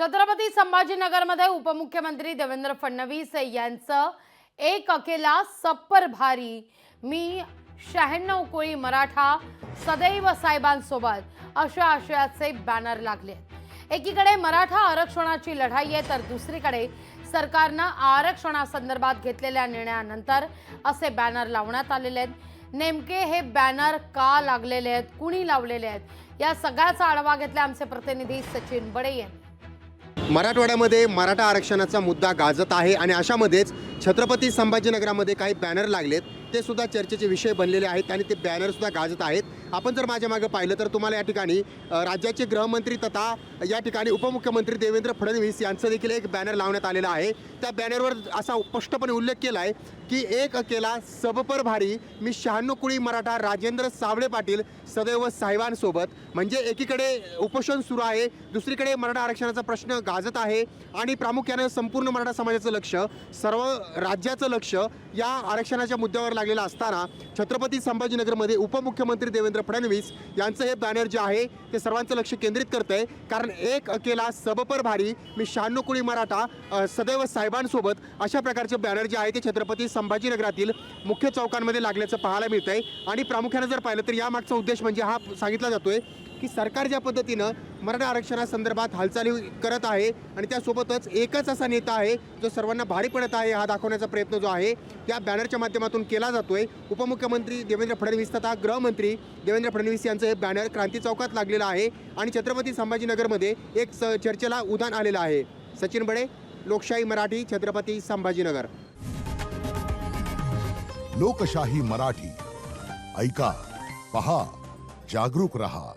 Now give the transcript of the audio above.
छत्रपती संभाजीनगरमध्ये उपमुख्यमंत्री देवेंद्र फडणवीस यांचं एक अकेला सप्पर भारी मी शहाण्णव कोळी मराठा सदैव साहेबांसोबत अशा आशयाचे बॅनर लागले एकीकडे मराठा आरक्षणाची लढाई आहे तर दुसरीकडे सरकारनं आरक्षणासंदर्भात घेतलेल्या निर्णयानंतर असे बॅनर लावण्यात आलेले आहेत. नेमके हे बॅनर का लागलेले आहेत? कुणी लावलेले आहेत? या सगळ्याचा आढावा घेतला आमचे प्रतिनिधी सचिन बडे यांनी. मराठवाड्यामध्ये मराठा आरक्षणाचा मुद्दा गाजत आहे आणि अशामध्येच छत्रपती संभाजीनगरामध्ये काही बॅनर लागलेत. ते सुद्धा चर्चेचे विषय बनलेले आहेत आणि ते बॅनरसुद्धा गाजत आहेत. आपण जर माझ्या मागे पाहिलं तर तुम्हाला या ठिकाणी राज्याचे गृहमंत्री तथा या ठिकाणी उपमुख्यमंत्री देवेंद्र फडणवीस यांचं देखील एक बॅनर लावण्यात आलेला आहे. त्या बॅनरवर असा स्पष्टपणे उल्लेख केला आहे की एक अकेला सबपर भारी मी शहाण्णव कुळी मराठा राजेंद्र सावळे पाटील सदैव साहेबांसोबत. म्हणजे एकीकडे उपोषण सुरू आहे दुसरीकडे मराठा आरक्षणाचा प्रश्न गाजत आहे आणि प्रामुख्यानं संपूर्ण मराठा समाजाचं लक्ष सर्व राज्याचं लक्ष या आरक्षणाच्या मुद्द्यावर लागलेलं असताना छत्रपती संभाजीनगरमध्ये उपमुख्यमंत्री देवेंद्र फडणवीस यांचं हे बॅनर जे आहे ते सर्वांचं लक्ष केंद्रित करतं आहे कारण एक अकेला सबपर भारी मी शहाण्णव कोळी मराठा सदैव साहेबांसोबत अशा प्रकारचे बॅनर जे आहे ते छत्रपती संभाजीनगरातील मुख्य चौकांमध्ये लागल्याचं पाहायला मिळतं आहे आणि प्रामुख्यानं जर पाहिलं तर यामागचा उद्देश म्हणजे हा सांगितला जातोय की सरकार ज्या पद्धतीनं मराठा आरक्षणासंदर्भात हालचाली करत आहे आणि त्यासोबतच एकच असा नेता आहे जो सर्वांना भारी पडत आहे हा दाखवण्याचा प्रयत्न जो आहे त्या बॅनरच्या माध्यमातून केला जातोय. उपमुख्यमंत्री देवेंद्र फडणवीस तथा गृहमंत्री देवेंद्र फडणवीस यांचं हे बॅनर क्रांती चौकात लागलेलं आहे आणि छत्रपती संभाजीनगरमध्ये एक स चर्चेला उधाण आलेलं आहे. सचिन बडे लोकशाही मराठी छत्रपती संभाजीनगर. लोकशाही मराठी. ऐका पहा जागरूक रहा.